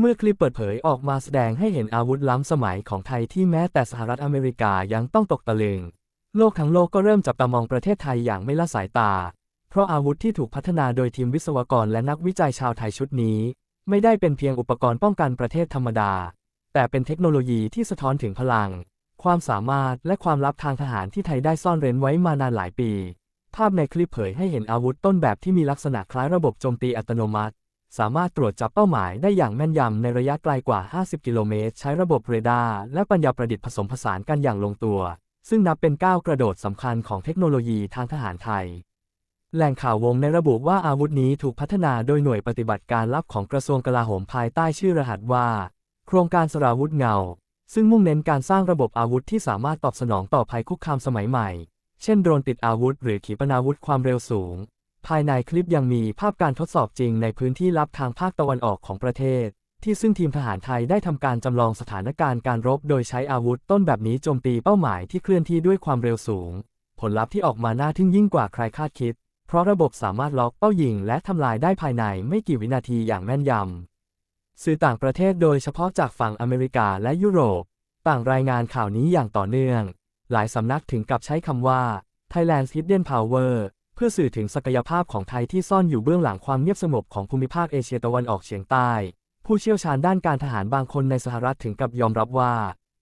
เมื่อคลิปเปิดเผยออกมาแสดงให้เห็นอาวุธล้ำสมัยของไทยที่แม้แต่สหรัฐอเมริกายังต้องตกตะลึง โลกทั้งโลกก็เริ่มจับตามองประเทศไทยอย่างไม่ละสายตา เพราะอาวุธที่ถูกพัฒนาโดยทีมวิศวกรและนักวิจัยชาวไทยชุดนี้ ไม่ได้เป็นเพียงอุปกรณ์ป้องกันประเทศธรรมดา แต่เป็นเทคโนโลยีที่สะท้อนถึงพลัง ความสามารถและความลับทางทหารที่ไทยได้ซ่อนเร้นไว้มานานหลายปี ภาพในคลิปเผยให้เห็นอาวุธต้นแบบที่มีลักษณะคล้ายระบบโจมตีอัตโนมัติ สามารถตรวจจับเป้าหมายได้อย่างแม่นยำในระยะไกลกว่า 50 กิโลเมตร ใช้ระบบเรดาร์และปัญญาประดิษฐ์ผสมผสานกันอย่างลงตัว ซึ่งนับเป็นก้าวกระโดดสำคัญของเทคโนโลยีทางทหารไทย แหล่งข่าววงในระบุว่าอาวุธนี้ถูกพัฒนาโดยหน่วยปฏิบัติการลับของกระทรวงกลาโหมภายใต้ชื่อรหัสว่า โครงการสราวุธเงา ซึ่งมุ่งเน้นการสร้างระบบอาวุธที่สามารถตอบสนองต่อภัยคุกคามสมัยใหม่ เช่นโดรนติดอาวุธ หรือขีปนาวุธความเร็วสูง ภายในคลิปยังมีภาพการทดสอบจริงในพื้นที่ลับทางภาคตะวันออกของประเทศ ที่ซึ่งทีมทหารไทยได้ทำการจำลองสถานการณ์การรบ โดยใช้อาวุธต้นแบบนี้โจมตีเป้าหมายที่เคลื่อนที่ด้วยความเร็วสูง ผลลัพธ์ที่ออกมาน่าทึ่งยิ่งกว่าใครคาดคิด เพราะระบบสามารถล็อกเป้ายิงและทำลายได้ภายในไม่กี่วินาทีอย่างแม่นยำสื่อต่างประเทศโดยเฉพาะจากฝั่งอเมริกาและยุโรป ต่างรายงานข่าวนี้อย่างต่อเนื่อง หลายสำนักถึงกับใช้คำว่า Thailand's Hidden Power เพื่อสื่อถึงศักยภาพของไทยที่ซ่อนอยู่เบื้องหลังความเงียบสงบของภูมิภาคเอเชียตะวันออกเฉียงใต้ ผู้เชี่ยวชาญด้านการทหารบางคนในสหรัฐถึงกับยอมรับว่า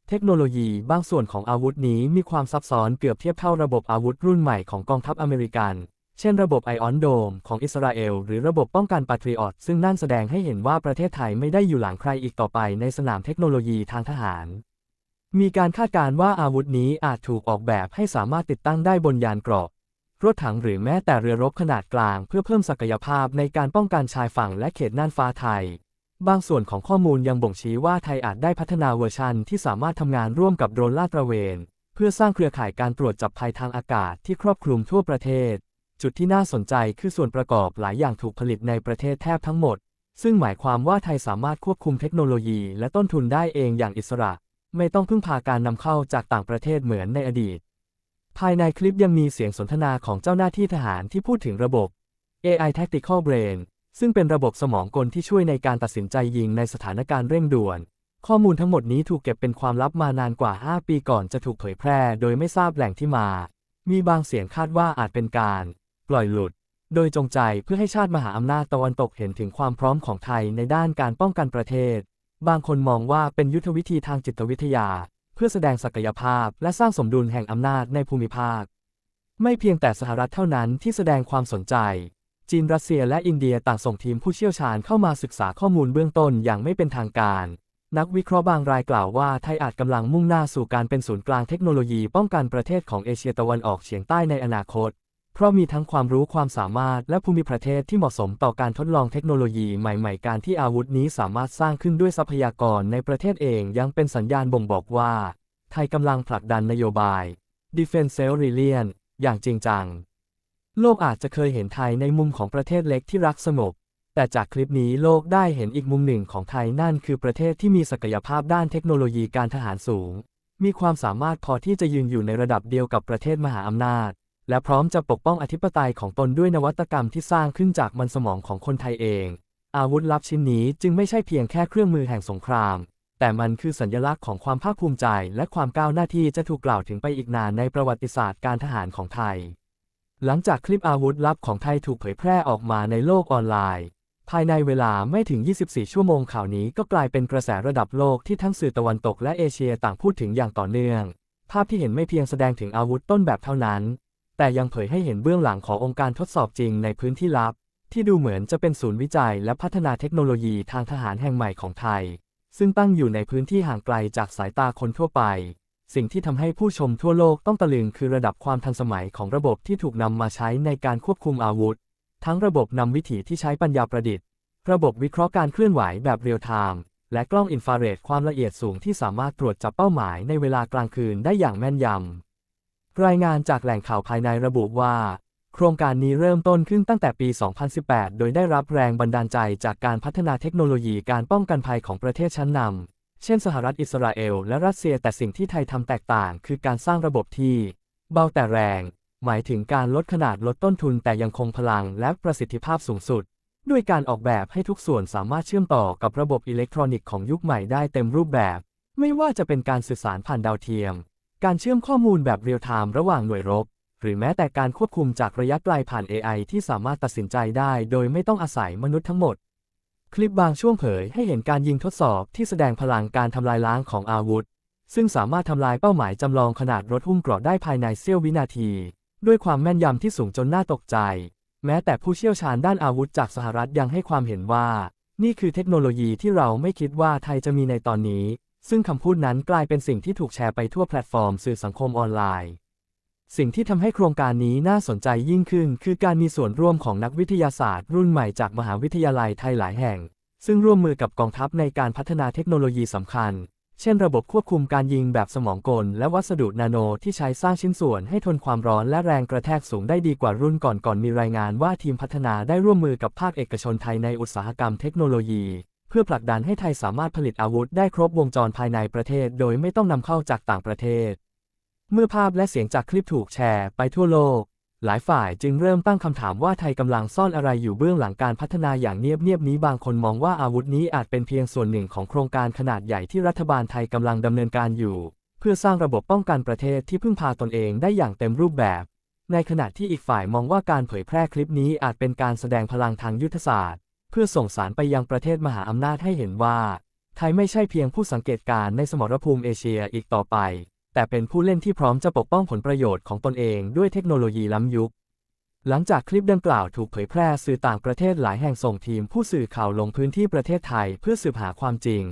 เทคโนโลยีบางส่วนของอาวุธนี้มีความซับซ้อนเกือบเทียบเท่าระบบอาวุธรุ่นใหม่ของกองทัพอเมริกัน เช่นระบบไอออนโดมของอิสราเอลหรือระบบป้องกันปาทริออตซึ่งนั่นแสดงให้เห็นว่าประเทศไทยไม่ได้อยู่หลังใครอีกต่อไปในสนามเทคโนโลยีทางทหารมีการคาดการณ์ว่าอาวุธนี้อาจถูกออกแบบให้สามารถติดตั้งได้บนยานเกราะ รถถังหรือแม้แต่เรือรบขนาดกลางเพื่อเพิ่มศักยภาพในการป้องกันชายฝั่งและเขตน่านฟ้าไทย บางส่วนของข้อมูลยังบ่งชี้ว่าไทยอาจได้พัฒนาเวอร์ชันที่สามารถทำงานร่วมกับโดรนลาดตระเวน เพื่อสร้างเครือข่ายการตรวจจับภัยทางอากาศที่ครอบคลุมทั่วประเทศ จุดที่น่าสนใจคือส่วนประกอบหลายอย่างถูกผลิตในประเทศแทบทั้งหมด ซึ่งหมายความว่าไทยสามารถควบคุมเทคโนโลยีและต้นทุนได้เองอย่างอิสระ ไม่ต้องพึ่งพาการนำเข้าจากต่างประเทศเหมือนในอดีต ภายในคลิปยังมีเสียงสนทนาของเจ้าหน้าที่ทหารที่พูดถึงระบบ AI Tactical Brain ซึ่งเป็นระบบสมองกลที่ช่วยในการตัดสินใจยิงในสถานการณ์เร่งด่วน ข้อมูลทั้งหมดนี้ถูกเก็บเป็นความลับมานานกว่า 5 ปีก่อนจะถูกเผยแพร่ โดยไม่ทราบแหล่งที่มา มีบางเสียงคาดว่าอาจเป็นการ ปล่อยหลุด โดยจงใจเพื่อให้ชาติมหาอำนาจตะวันตกเห็นถึงความพร้อมของไทยในด้านการป้องกันประเทศ บางคนมองว่าเป็นยุทธวิธีทางจิตวิทยา เพื่อแสดงศักยภาพและสร้างสมดุลแห่งอำนาจในภูมิภาค ไม่เพียงแต่สหรัฐเท่านั้นที่แสดงความสนใจ จีนรัสเซียและอินเดียต่างส่งทีมผู้เชี่ยวชาญเข้ามาศึกษาข้อมูลเบื้องต้นอย่างไม่เป็นทางการ นักวิเคราะห์บางรายกล่าวว่าไทยอาจกำลังมุ่งหน้าสู่การเป็นศูนย์กลางเทคโนโลยีป้องกันประเทศของเอเชียตะวันออกเฉียงใต้ในอนาคต เพราะมีทั้งความรู้ความสามารถและภูมิประเทศที่เหมาะสมต่อการทดลองเทคโนโลยีใหม่ๆ การที่อาวุธนี้สามารถสร้างขึ้นด้วยทรัพยากรในประเทศเองยังเป็นสัญญาณบ่งบอกว่า ไทยกำลังผลักดันนโยบาย Defense s e Reliance อย่างจริงจัง โลกอาจจะเคยเห็นไทยในมุมของประเทศเล็กที่รักสงบ แต่จากคลิปนี้โลกได้เห็นอีกมุมหนึ่งของไทยนั่นคือประเทศที่มีศักยภาพด้านเทคโนโลยีการทหารสูง มีความสามารถพอที่จะยืนอยู่ในระดับเดียวกับประเทศมหาอำนาจ และพร้อมจะปกป้องอธิปไตยของตนด้วยนวัตกรรมที่สร้างขึ้นจากมันสมองของคนไทยเอง อาวุธลับชิ้นนี้จึงไม่ใช่เพียงแค่เครื่องมือแห่งสงคราม แต่มันคือสัญลักษณ์ของความภาคภูมิใจ และความก้าวหน้าที่จะถูกกล่าวถึงไปอีกนานในประวัติศาสตร์การทหารของไทย หลังจากคลิปอาวุธลับของไทยถูกเผยแพร่ออกมาในโลกออนไลน์ ภายในเวลาไม่ถึง 24 ชั่วโมงข่าวนี้ก็กลายเป็นกระแสระดับโลกที่ทั้งสื่อตะวันตกและเอเชียต่างพูดถึงอย่างต่อเนื่อง ภาพที่เห็นไม่เพียงแสดงถึงอาวุธต้นแบบเท่านั้น แต่ยังเผยให้เห็นเบื้องหลังขององค์การทดสอบจริงในพื้นที่ลับ ที่ดูเหมือนจะเป็นศูนย์วิจัยและพัฒนาเทคโนโลยีทางทหารแห่งใหม่ของไทย ซึ่งตั้งอยู่ในพื้นที่ห่างไกลจากสายตาคนทั่วไป สิ่งที่ทำให้ผู้ชมทั่วโลกต้องตะลึงคือระดับความทันสมัยของระบบที่ถูกนำมาใช้ในการควบคุมอาวุธ ทั้งระบบนำวิถีที่ใช้ปัญญาประดิษฐ์ ระบบวิเคราะห์การเคลื่อนไหวแบบเรียลไทม์และกล้องอินฟราเรดความละเอียดสูงที่สามารถตรวจจับเป้าหมายในเวลากลางคืนได้อย่างแม่นยำ รายงานจากแหล่งข่าวภายในระบุว่า โครงการนี้เริ่มต้นขึ้นตั้งแต่ปี 2018 โดยได้รับแรงบันดาลใจจากการพัฒนาเทคโนโลยีการป้องกันภัยของประเทศชั้นนำ เช่นสหรัฐอิสราเอลและรัสเซียแต่สิ่งที่ไทยทำแตกต่าง คือการสร้างระบบที่ เบาแต่แรง หมายถึงการลดขนาดลดต้นทุนแต่ยังคงพลังและประสิทธิภาพสูงสุด ด้วยการออกแบบให้ทุกส่วนสามารถเชื่อมต่อกับระบบอิเล็กทรอนิกส์ของยุคใหม่ได้เต็มรูปแบบ ไม่ว่าจะเป็นการสื่อสารผ่านดาวเทียม การเชื่อมข้อมูลแบบเรียลไทม์ระหว่างหน่วยรบ หรือแม้แต่การควบคุมจากระยะไกลผ่าน AI ที่สามารถตัดสินใจได้โดยไม่ต้องอาศัยมนุษย์ทั้งหมด คลิปบางช่วงเผยให้เห็นการยิงทดสอบที่แสดงพลังการทำลายล้างของอาวุธ ซึ่งสามารถทำลายเป้าหมายจำลองขนาดรถหุ้มเกราะได้ภายในเสี้ยววินาที ด้วยความแม่นยำที่สูงจนน่าตกใจ แม้แต่ผู้เชี่ยวชาญด้านอาวุธจากสหรัฐยังให้ความเห็นว่า นี่คือเทคโนโลยีที่เราไม่คิดว่าไทยจะมีในตอนนี้ ซึ่งคำพูดนั้นกลายเป็นสิ่งที่ถูกแชร์ไปทั่วแพลตฟอร์มสื่อสังคมออนไลน์ สิ่งที่ทำให้โครงการนี้น่าสนใจยิ่งขึ้น คือการมีส่วนร่วมของนักวิทยาศาสตร์รุ่นใหม่จากมหาวิทยาลัยไทยหลายแห่ง ซึ่งร่วมมือกับกองทัพในการพัฒนาเทคโนโลยีสำคัญ เช่นระบบควบคุมการยิงแบบสมองกล และวัสดุนาโนที่ใช้สร้างชิ้นส่วนให้ทนความร้อนและแรงกระแทกสูงได้ดีกว่ารุ่นก่อนก่อนมีรายงานว่าทีมพัฒนาได้ร่วมมือกับภาคเอกชนไทยในอุตสาหกรรมเทคโนโลยี พื่อผลักดันให้ไทยสามารถผลิตอาวุธได้ครบวงจรภายในประเทศ โดยไม่ต้องนำเข้าจากต่างประเทศ เมื่อภาพและเสียงจากคลิปถูกแชร์ไปทั่วโลก หลายฝ่ายจึงเริ่มตั้งคำถามว่าไทยกำลังซ่อนอะไรอยู่เบื้องหลังการพัฒนาอย่างเงียบๆนี้บางคนมองว่าอาวุธนี้อาจเป็นเพียงส่วนหนึ่งของโครงการขนาดใหญ่ที่รัฐบาลไทยกำลังดำเนินการอยู่ เพื่อสร้างระบบป้องกันประเทศที่พึ่งพาตนเองได้อย่างเต็มรูปแบบ ในขณะที่อีกฝ่ายมองว่าการเผยแพร่คลิปนี้อาจเป็นการแสดงพลังทางยุทธศาสตร์ พื่อส่งสารไปยังประเทศมหาอำนาจให้เห็นว่า ไทยไม่ใช่เพียงผู้สังเกตการณ์ในสมรภูมิเอเชียอีกต่อไป แต่เป็นผู้เล่นที่พร้อมจะปกป้องผลประโยชน์ของตนเองด้วยเทคโนโลยีล้ำยุค หลังจากคลิปดังกล่าวถูกเผยแพร่สื่อต่างประเทศหลายแห่งส่งทีมผู้สื่อข่าวลงพื้นที่ประเทศไทยเพื่อสืบหาความจริง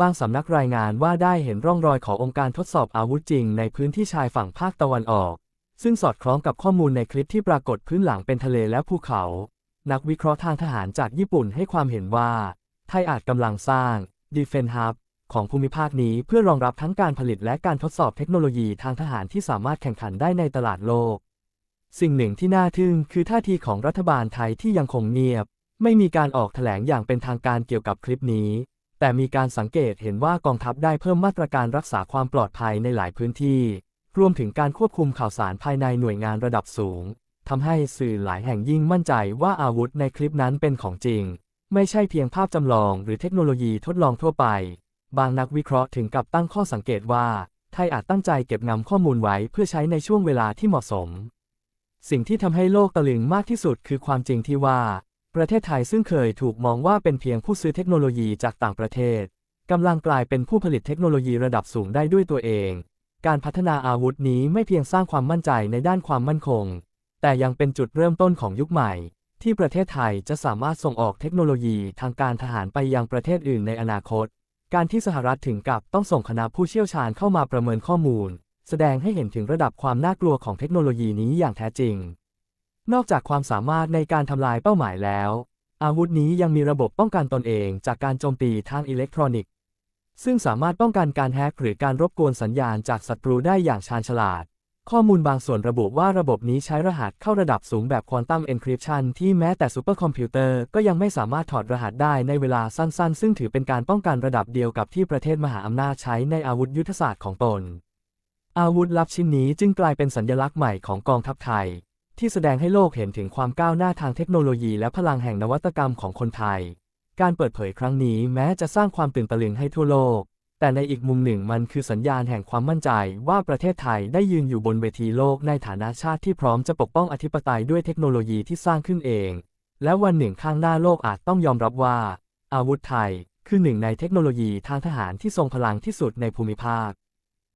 บางสำนักรายงานว่าได้เห็นร่องรอยขององค์การทดสอบอาวุธจริงในพื้นที่ชายฝั่งภาคตะวันออก ซึ่งสอดคล้องกับข้อมูลในคลิปที่ปรากฏพื้นหลังเป็นทะเลและภูเขา นักวิเคราะห์ทางทหารจากญี่ปุ่นให้ความเห็นว่า ไทยอาจกำลังสร้าง Defense Hub ของภูมิภาคนี้เพื่อรองรับทั้งการผลิตและการทดสอบเทคโนโลยีทางทหารที่สามารถแข่งขันได้ในตลาดโลก สิ่งหนึ่งที่น่าทึ่งคือท่าทีของรัฐบาลไทยที่ยังคงเงียบ ไม่มีการออกแถลงอย่างเป็นทางการเกี่ยวกับคลิปนี้ แต่มีการสังเกตเห็นว่ากองทัพได้เพิ่มมาตรการรักษาความปลอดภัยในหลายพื้นที่ รวมถึงการควบคุมข่าวสารภายในหน่วยงานระดับสูง ทำให้สื่อหลายแห่งยิ่งมั่นใจว่าอาวุธในคลิปนั้นเป็นของจริง ไม่ใช่เพียงภาพจำลองหรือเทคโนโลยีทดลองทั่วไป บางนักวิเคราะห์ถึงกับตั้งข้อสังเกตว่า ไทยอาจตั้งใจเก็บงำข้อมูลไว้เพื่อใช้ในช่วงเวลาที่เหมาะสม สิ่งที่ทำให้โลกตะลึงมากที่สุดคือความจริงที่ว่า ประเทศไทยซึ่งเคยถูกมองว่าเป็นเพียงผู้ซื้อเทคโนโลยีจากต่างประเทศกำลังกลายเป็นผู้ผลิตเทคโนโลยีระดับสูงได้ด้วยตัวเอง การพัฒนาอาวุธนี้ไม่เพียงสร้างความมั่นใจในด้านความมั่นคง แต่ยังเป็นจุดเริ่มต้นของยุคใหม่ ที่ประเทศไทยจะสามารถส่งออกเทคโนโลยีทางการทหารไปยังประเทศอื่นในอนาคต การที่สหรัฐถึงกับต้องส่งคณะผู้เชี่ยวชาญเข้ามาประเมินข้อมูล แสดงให้เห็นถึงระดับความน่ากลัวของเทคโนโลยีนี้อย่างแท้จริง นอกจากความสามารถในการทำลายเป้าหมายแล้ว อาวุธนี้ยังมีระบบป้องกันตนเองจากการโจมตีทางอิเล็กทรอนิกส์ซึ่งสามารถป้องกันการแฮกหรือการรบกวนสัญญาณจากศัตรูได้อย่างชาญฉลาด ข้อมูลบางส่วนระบุว่าระบบนี้ใช้รหัสเข้าระดับสูงแบบควอนตัมเอนคริปชันที่แม้แต่ซูเปอร์คอมพิวเตอร์ก็ยังไม่สามารถถอดรหัสได้ในเวลาสั้นๆ ซึ่งถือเป็นการป้องกันระดับเดียวกับที่ประเทศมหาอำนาจใช้ในอาวุธยุทธศาสตร์ของตน อาวุธลับชิ้นนี้จึงกลายเป็นสัญลักษณ์ใหม่ของกองทัพไทย ที่แสดงให้โลกเห็นถึงความก้าวหน้าทางเทคโนโลยีและพลังแห่งนวัตกรรมของคนไทย การเปิดเผยครั้งนี้แม้จะสร้างความตื่นตะลึงให้ทั่วโลก แต่ในอีกมุมหนึ่งมันคือสัญญาณแห่งความมั่นใจว่าประเทศไทยได้ยืนอยู่บนเวทีโลกในฐานะชาติที่พร้อมจะปกป้องอธิปไตยด้วยเทคโนโลยีที่สร้างขึ้นเอง และวันหนึ่งข้างหน้าโลกอาจต้องยอมรับว่า อาวุธไทย คือหนึ่งในเทคโนโลยีทางทหารที่ทรงพลังที่สุดในภูมิภาค